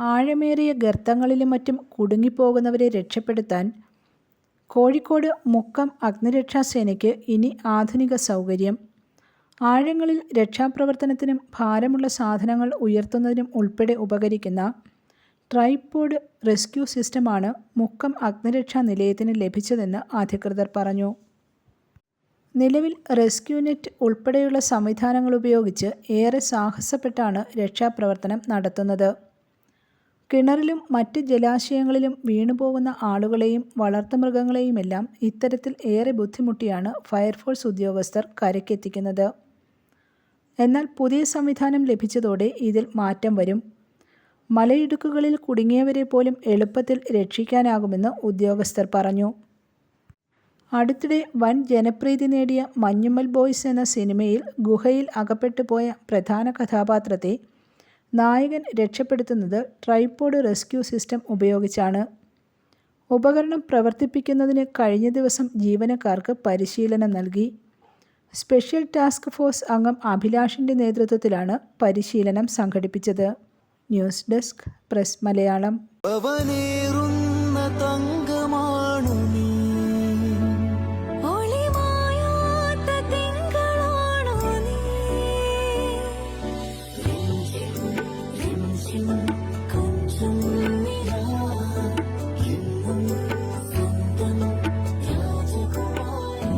ആഴമേറിയ ഗർത്തങ്ങളിലും മറ്റും കുടുങ്ങിപ്പോകുന്നവരെ രക്ഷപ്പെടുത്താൻ കോഴിക്കോട് മുക്കം അഗ്നിരക്ഷാസേനയ്ക്ക് ഇനി ആധുനിക സൗകര്യം. ആഴങ്ങളിൽ രക്ഷാപ്രവർത്തനത്തിനും ഭാരമുള്ള സാധനങ്ങൾ ഉയർത്തുന്നതിനും ഉൾപ്പെടെ ഉപകരിക്കുന്ന ട്രൈപോഡ് റെസ്ക്യൂ സിസ്റ്റമാണ് മുക്കം അഗ്നിരക്ഷാ നിലയത്തിന് ലഭിച്ചതെന്ന് അധികൃതർ പറഞ്ഞു. നിലവിൽ റെസ്ക്യൂ നെറ്റ് ഉൾപ്പെടെയുള്ള സംവിധാനങ്ങൾ ഉപയോഗിച്ച് ഏറെ സാഹസപ്പെട്ടാണ് രക്ഷാപ്രവർത്തനം നടത്തുന്നത്. കിണറിലും മറ്റ് ജലാശയങ്ങളിലും വീണുപോകുന്ന ആളുകളെയും വളർത്തുമൃഗങ്ങളെയുമെല്ലാം ഇത്തരത്തിൽ ഏറെ ബുദ്ധിമുട്ടിയാണ് ഫയർഫോഴ്സ് ഉദ്യോഗസ്ഥർ കരയ്ക്കെത്തിക്കുന്നത്. എന്നാൽ പുതിയ സംവിധാനം ലഭിച്ചതോടെ ഇതിൽ മാറ്റം വരും. മലയിടുക്കുകളിൽ കുടുങ്ങിയവരെ പോലും എളുപ്പത്തിൽ രക്ഷിക്കാനാകുമെന്ന് ഉദ്യോഗസ്ഥർ പറഞ്ഞു. അടുത്തിടെ വൻ ജനപ്രീതി നേടിയ മഞ്ഞുമ്മൽ ബോയ്സ് എന്ന സിനിമയിൽ ഗുഹയിൽ അകപ്പെട്ടു പോയ പ്രധാന കഥാപാത്രത്തെ നായകൻ രക്ഷപ്പെടുത്തുന്നത് ട്രൈപോഡ് റെസ്ക്യൂ സിസ്റ്റം ഉപയോഗിച്ചാണ്. ഉപകരണം പ്രവർത്തിപ്പിക്കുന്നതിന് കഴിഞ്ഞ ദിവസം ജീവനക്കാർക്ക് പരിശീലനം നൽകി. സ്പെഷ്യൽ ടാസ്ക് ഫോഴ്സ് അംഗം അഭിലാഷിന്റെ നേതൃത്വത്തിലാണ് പരിശീലനം സംഘടിപ്പിച്ചത്. News desk press Malayalam.